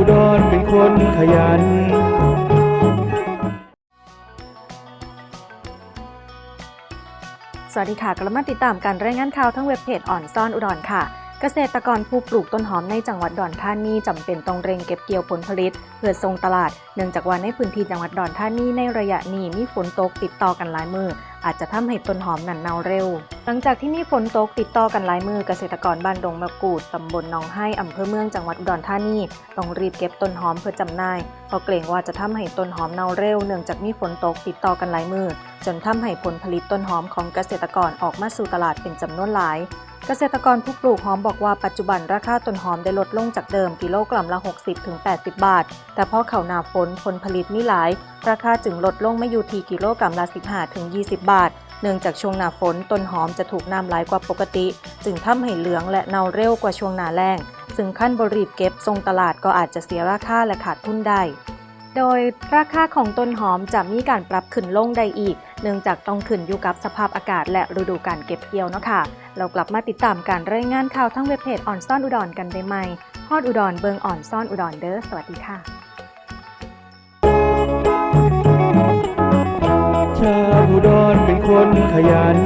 คนขยันสวัสดีค่ะ กลับมาติดตามการรายงานข่าวทั้งเว็บเพจอ่อนซ่อนอุดรค่ะ เกษตรกรผู้ปลูกต้นหอมในจังหวัดดอนธานีจำเป็นต้องเร่งเก็บเกี่ยวผลผลิต เพื่อส่งตลาด เนื่องจากว่าในพื้นที่จังหวัดดอนธานีในระยะนี้มีฝนตกติดต่อกันหลายมืออาจจะทำให้ต้นหอมนั้นเน่าเร็ว หลังจากที่มีฝนตกติดต่อกันหลายมือเกษตรกรบ้านดงมะกรูดตำบลหนองไห้อำเภอเมืองจังหวัดอุดรธานีต้องรีบเก็บต้นหอมเพื่อจำหน่ายเพราะเกรงว่าจะทำให้ต้นหอมเน่าเร็ว เนื่องจากมีฝนตกติดต่อกันหลายมือจนทำให้ผลผลิตต้นหอมของเกษตรกรออกมาสู่ตลาดเป็นจำนวนหลาย เกษตรกรผู้ปลูกหอมบอกว่าปัจจุบันราคาต้นหอมได้ลดลงจากเดิมกิโลกรัมละ 60-80 บาท แต่พอเข้าหนาฝนผลผลิตมีหลาย ราคาจึงลดลงไมาอยู่ที่กิโลกรัมละ 15-20 บาท เนื่องจากช่วงหน้าฝนต้นหอมจะถูกน้ำไหลกว่าปกติ จึงทำให้เหลืองและเน่าเร็วกว่าช่วงหน้าแล้งซึ่งขั้นบรีบเก็บส่งตลาดก็อาจจะเสียราคาและขาดทุนได้ โดยราคาของต้นหอมจะมีการปรับขึ้นลงได้อีก เนื่องจากต้องขึ้นอยู่กับสภาพอากาศและฤดูการเก็บเกี่ยวเนาะค่ะ เรากลับมาติดตามการรายงานข่าวทั้งเว็บเพจอ่อนซ่อนอุดรกันได้ไหมฮอดอุดรเบิงอ่อนซ่อนอุดรเด้อสวัสดีค่ะชาวอุดรเป็นคนขยัน